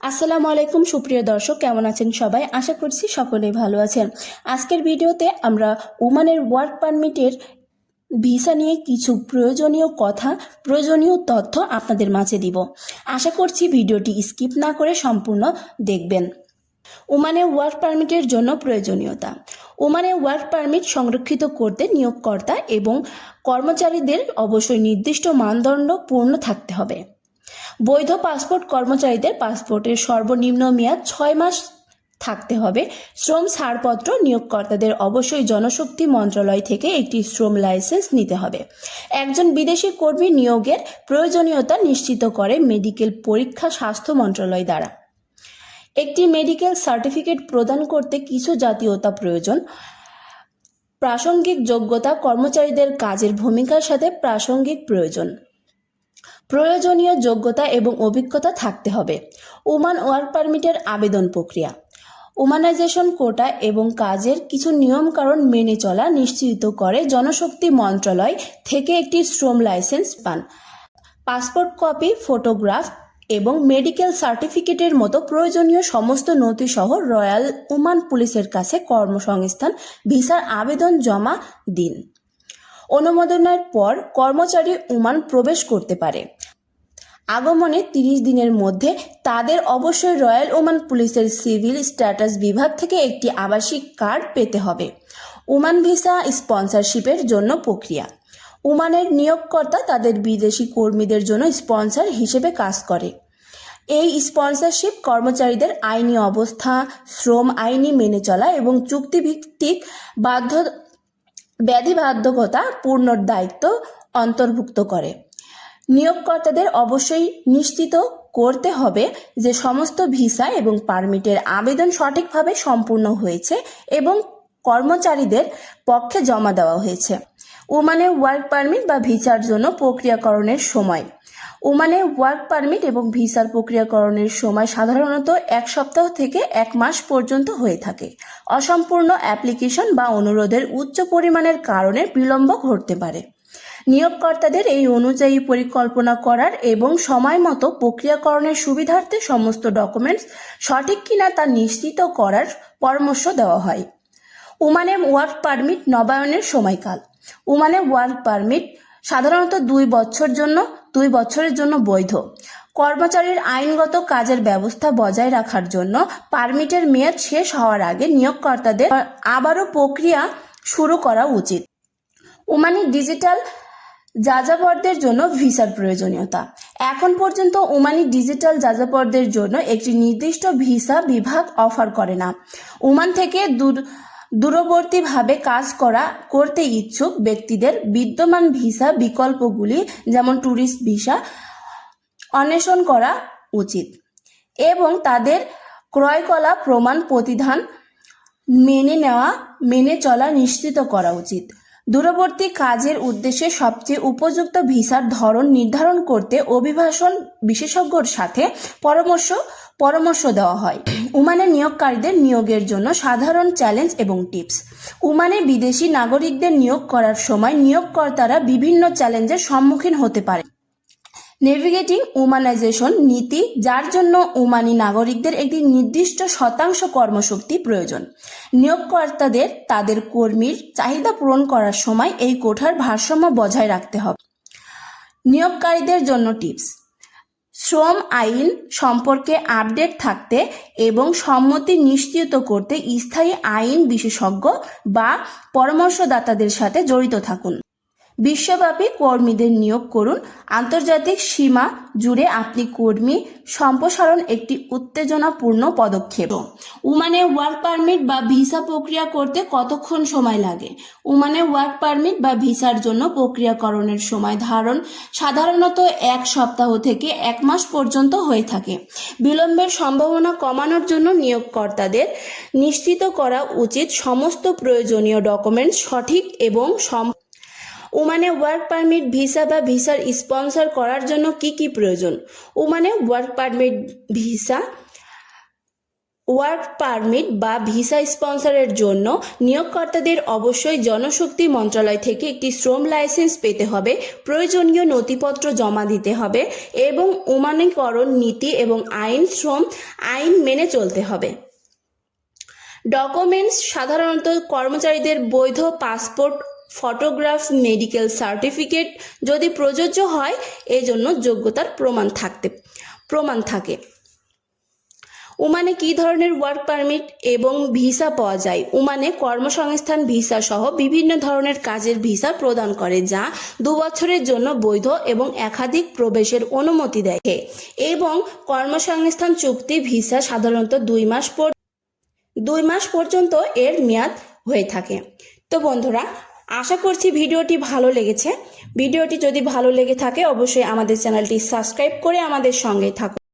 আসসালামু আলাইকুম, সুপ্রিয় দর্শক, কেমন আছেন সবাই? আশা করছি সকলেই ভালো আছেন। আজকের ভিডিওতে আমরা উমানের ওয়ার্ক পারমিটের ভিসা নিয়ে কিছু প্রয়োজনীয় কথা, প্রয়োজনীয় তথ্য আপনাদের মাঝে দিব। আশা করছি ভিডিওটি স্কিপ না করে সম্পূর্ণ দেখবেন। ওমানে ওয়ার্ক পারমিটের জন্য প্রয়োজনীয়তা। ওমানে ওয়ার্ক পারমিট সংরক্ষিত করতে নিয়োগকর্তা এবং কর্মচারীদের অবশ্যই নির্দিষ্ট মানদণ্ড পূর্ণ থাকতে হবে। বৈধ পাসপোর্ট কর্মচারীদের পাসপোর্টের সর্বনিম্ন মেয়াদ ছয় মাস থাকতে হবে। শ্রম ছাড়পত্র নিয়োগকর্তাদের অবশ্যই জনশক্তি মন্ত্রণালয় থেকে একটি শ্রম লাইসেন্স নিতে হবে। একজন বিদেশি কর্মী নিয়োগের প্রয়োজনীয়তা নিশ্চিত করে মেডিকেল পরীক্ষা স্বাস্থ্য মন্ত্রণালয় দ্বারা। একটি মেডিকেল সার্টিফিকেট প্রদান করতে কিছু জাতীয়তা প্রয়োজন। প্রাসঙ্গিক যোগ্যতা কর্মচারীদের কাজের ভূমিকার সাথে প্রাসঙ্গিক প্রয়োজন। প্রয়োজনীয় যোগ্যতা এবং অভিজ্ঞতা থাকতে হবে। ওমান ওয়ার্ক পারমিটের আবেদন প্রক্রিয়া। ওমানাইজেশন কোটা এবং কাজের কিছু নিয়মকানুন মেনে চলা নিশ্চিত করে জনশক্তি মন্ত্রণালয় থেকে একটি শ্রম লাইসেন্স পান। পাসপোর্ট কপি, ফটোগ্রাফ এবং মেডিকেল সার্টিফিকেটের মতো প্রয়োজনীয় সমস্ত নথিসহ রয়্যাল ওমান পুলিশের কাছে কর্মসংস্থান, ভিসার আবেদন জমা দিন। অনুমোদনের পর কর্মচারী ওমান প্রবেশ করতে পারে। আগমনে তিরিশ দিনের মধ্যে তাদের অবশ্যই রয়্যাল ওমান পুলিশের সিভিল স্ট্যাটাস বিভাগ থেকে একটি আবাসিক কার্ড পেতে হবে। ওমান ভিসা স্পন্সরশিপের জন্য প্রক্রিয়া। ওমানের নিয়োগকর্তা তাদের বিদেশি কর্মীদের জন্য স্পন্সর হিসেবে কাজ করে। এই স্পন্সরশিপ কর্মচারীদের আইনি অবস্থা, শ্রম আইনি মেনে চলা এবং চুক্তিভিত্তিক বাধ্য ব্যাধিবাধ্যকতা পূর্ণর দায়িত্ব অন্তর্ভুক্ত করে। নিয়োগকর্তাদের অবশ্যই নিশ্চিত করতে হবে যে সমস্ত ভিসা এবং পারমিটের আবেদন সঠিকভাবে সম্পূর্ণ হয়েছে এবং কর্মচারীদের পক্ষে জমা দেওয়া হয়েছে। ওমানে ওয়ার্ক পারমিট বা ভিসার জন্য প্রক্রিয়াকরণের সময় ওমানে ওয়ার্ক পারমিট এবং ভিসার প্রক্রিয়াকরণের সময় সাধারণত এক সপ্তাহ থেকে এক মাস পর্যন্ত হয়ে থাকে। অসম্পূর্ণ অ্যাপ্লিকেশন বা অনুরোধের উচ্চ পরিমাণের কারণে বিলম্ব ঘটতে পারে। নিয়োগকর্তাদের এই অনুযায়ী পরিকল্পনা করার এবং সময় মতো প্রক্রিয়াকরণের সুবিধার্থে সমস্ত ডকুমেন্টস সঠিক কিনা তা নিশ্চিত করার পরামর্শ দেওয়া হয়। ওমানে ওয়ার্ক পারমিট নবায়নের সময়কাল। ওমানে ওয়ার্ক পারমিট সাধারণত দুই বছর জন্য দুই বছরের জন্য বৈধ। কর্মচারীর আইনগত কাজের ব্যবস্থা বজায় রাখার জন্য পারমিটের মেয়াদ শেষ হওয়ার আগে নিয়োগকর্তাদের আবারও প্রক্রিয়া শুরু করা উচিত। ওমানি ডিজিটাল যাযাবরদের জন্য ভিসার প্রয়োজনীয়তা। এখন পর্যন্ত ওমানি ডিজিটাল যাযাবরদের জন্য একটি নির্দিষ্ট ভিসা বিভাগ অফার করে না। ওমান থেকে দূর দূরবর্তীভাবে কাজ করা, করতে ইচ্ছুক ব্যক্তিদের বিদ্যমান ভিসা বিকল্পগুলি যেমন ট্যুরিস্ট ভিসা অন্বেষণ করা উচিত এবং তাদের ক্রয়কলা প্রমাণ প্রতিধান মেনে নেওয়া, মেনে চলা নিশ্চিত করা উচিত। দূরবর্তী কাজের উদ্দেশ্যে সবচেয়ে উপযুক্ত ভিসার ধরন নির্ধারণ করতে অভিবাসন বিশেষজ্ঞর সাথে পরামর্শ পরামর্শ দেওয়া হয়। উমানে নিয়োগকারীদের নিয়োগের জন্য সাধারণ চ্যালেঞ্জ এবং টিপস। উমানে বিদেশি নাগরিকদের নিয়োগ করার সময় নিয়োগকর্তারা বিভিন্ন চ্যালেঞ্জের সম্মুখীন হতে পারে। নেভিগেটিং উমানাইজেশন নীতি, যার জন্য উমানি নাগরিকদের একটি নির্দিষ্ট শতাংশ কর্মশক্তি প্রয়োজন। নিয়োগকর্তাদের তাদের কর্মীর চাহিদা পূরণ করার সময় এই কোঠার ভারসাম্য বজায় রাখতে হবে। নিয়োগকারীদের জন্য টিপস। শ্রম আইন সম্পর্কে আপডেট থাকতে এবং সম্মতি নিশ্চিত করতে স্থায়ী আইন বিশেষজ্ঞ বা পরামর্শদাতাদের সাথে জড়িত থাকুন। বিশ্বব্যাপী কর্মীদের নিয়োগ করুন। আন্তর্জাতিক সীমা জুড়ে আপনি কর্মী সম্প্রসারণ একটি উত্তেজনাপূর্ণ পদক্ষেপ। উমানে ওয়ার্ক পারমিট বা ভিসা প্রক্রিয়া করতে কতক্ষণ সময় লাগে? উমানে ওয়ার্ক পারমিট বা ভিসার জন্য প্রক্রিয়াকরণের সময় ধারণ সাধারণত এক সপ্তাহ থেকে এক মাস পর্যন্ত হয়ে থাকে। বিলম্বের সম্ভাবনা কমানোর জন্য নিয়োগকর্তাদের নিশ্চিত করা উচিত সমস্ত প্রয়োজনীয় ডকুমেন্টস সঠিক এবং সম ওমানে ওয়ার্ক পারমিট ভিসা বা ভিসার স্পন্সর করার জন্য কি কি প্রয়োজন? ওমানে work permit visa work permit বা ভিসা স্পন্সরের জন্য নিয়োগকর্তাদের অবশ্যই জনশক্তি মন্ত্রণালয় থেকে একটি শ্রম লাইসেন্স পেতে হবে, প্রয়োজনীয় নথিপত্র জমা দিতে হবে এবং উমানীকরণ নীতি এবং আইন, শ্রম, আইন মেনে চলতে হবে। ডকুমেন্টস সাধারণত কর্মচারীদের বৈধ পাসপোর্ট ফটোগ্রাফ মেডিকেল সার্টিফিকেট যদি প্রযোজ্য হয়, এজন্য যোগ্যতার প্রমাণ থাকতে, প্রমাণ থাকে। ওমানে কী ধরনের ওয়ার্ক পারমিট এবং ভিসা পাওয়া যায়? ওমানে কর্মসংস্থান ভিসা সহ বিভিন্ন ধরনের কাজের ভিসা প্রদান করে, যা দু বছরের জন্য বৈধ এবং একাধিক প্রবেশের অনুমতি দেয়। এবং কর্মসংস্থান চুক্তি ভিসা সাধারণত দুই মাস পর, দুই মাস পর্যন্ত এর মেয়াদ হয়ে থাকে। তো বন্ধুরা আশা করছি ভিডিওটি ভালো লেগেছে। ভিডিওটি যদি ভালো লেগে থাকে, অবশ্যই আমাদের চ্যানেলটি সাবস্ক্রাইব করে আমাদের সঙ্গে থাকুন।